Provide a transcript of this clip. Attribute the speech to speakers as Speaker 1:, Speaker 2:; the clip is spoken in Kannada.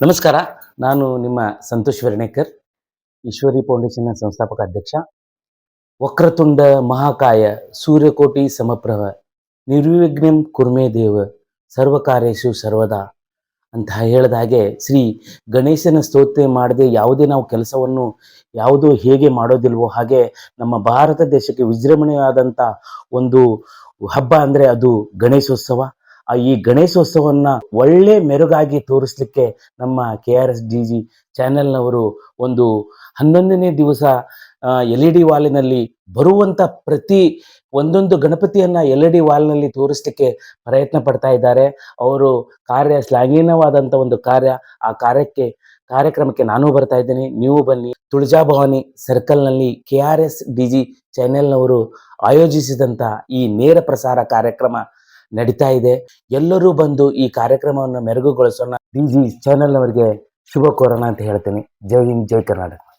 Speaker 1: ನಮಸ್ಕಾರ, ನಾನು ನಿಮ್ಮ ಸಂತೋಷ್ ವರ್ಣೇಕರ್ ಈಶ್ವರಿ ಫೌಂಡೇಶನ್ನ ಸಂಸ್ಥಾಪಕ ಅಧ್ಯಕ್ಷ. ವಕ್ರತುಂಡ ಮಹಾಕಾಯ ಸೂರ್ಯಕೋಟಿ ಸಮಪ್ರಭ ನಿರ್ವಿಘ್ನಂ ಕುರ್ಮೇ ದೇವ ಸರ್ವಕಾರ್ಯೇಶು ಸರ್ವದಾ ಅಂತ ಹೇಳಿದ ಹಾಗೆ ಶ್ರೀ ಗಣೇಶನ ಸ್ತೋತ್ರ ಮಾಡದೆ ಯಾವುದೇ ನಾವು ಕೆಲಸವನ್ನು ಯಾವುದು ಹೇಗೆ ಮಾಡೋದಿಲ್ವೋ ಹಾಗೆ ನಮ್ಮ ಭಾರತ ದೇಶಕ್ಕೆ ವಿಜೃಂಭಣೆಯಾದಂಥ ಒಂದು ಹಬ್ಬ ಅಂದರೆ ಅದು ಗಣೇಶೋತ್ಸವ. ಈ ಗಣೇಶೋತ್ಸವನ್ನ ಒಳ್ಳೆ ಮೆರುಗಾಗಿ ತೋರಿಸ್ಲಿಕ್ಕೆ ನಮ್ಮ K R S D G ಚಾನೆಲ್ನವರು ಒಂದು ಹನ್ನೊಂದನೇ ದಿವಸ ಎಲ್ ಇ ಡಿ ವಾಲಿನಲ್ಲಿ ಬರುವಂತ ಪ್ರತಿ ಒಂದೊಂದು ಗಣಪತಿಯನ್ನ ಎಲ್ ಇ ಡಿ ವಾಲ್ನಲ್ಲಿ ತೋರಿಸ್ಲಿಕ್ಕೆ ಪ್ರಯತ್ನ ಪಡ್ತಾ ಇದ್ದಾರೆ. ಅವರು ಕಾರ್ಯ ಶ್ಲಾಘೀನವಾದಂಥ ಒಂದು ಕಾರ್ಯ. ಆ ಕಾರ್ಯಕ್ಕೆ, ಕಾರ್ಯಕ್ರಮಕ್ಕೆ ನಾನು ಬರ್ತಾ ಇದ್ದೀನಿ. ನೀವು ಬನ್ನಿ. Tulja Bhavani ಸರ್ಕಲ್ನಲ್ಲಿ K R S D G ಚಾನೆಲ್ನವರು ಆಯೋಜಿಸಿದಂಥ ಈ ನೇರ ಪ್ರಸಾರ ಕಾರ್ಯಕ್ರಮ ನಡೀತಾ ಇದೆ. ಎಲ್ಲರೂ ಬಂದು ಈ ಕಾರ್ಯಕ್ರಮವನ್ನು ಮೆರುಗುಗೊಳಿಸೋಣ. ಡಿ ಜಿ ಚಾನೆಲ್ ಅವರಿಗೆ ಶುಭ ಕೋರೋಣ ಅಂತ ಹೇಳ್ತೀನಿ. ಜೈ ಹಿಂದ್, ಜೈ ಕರ್ನಾಟಕ.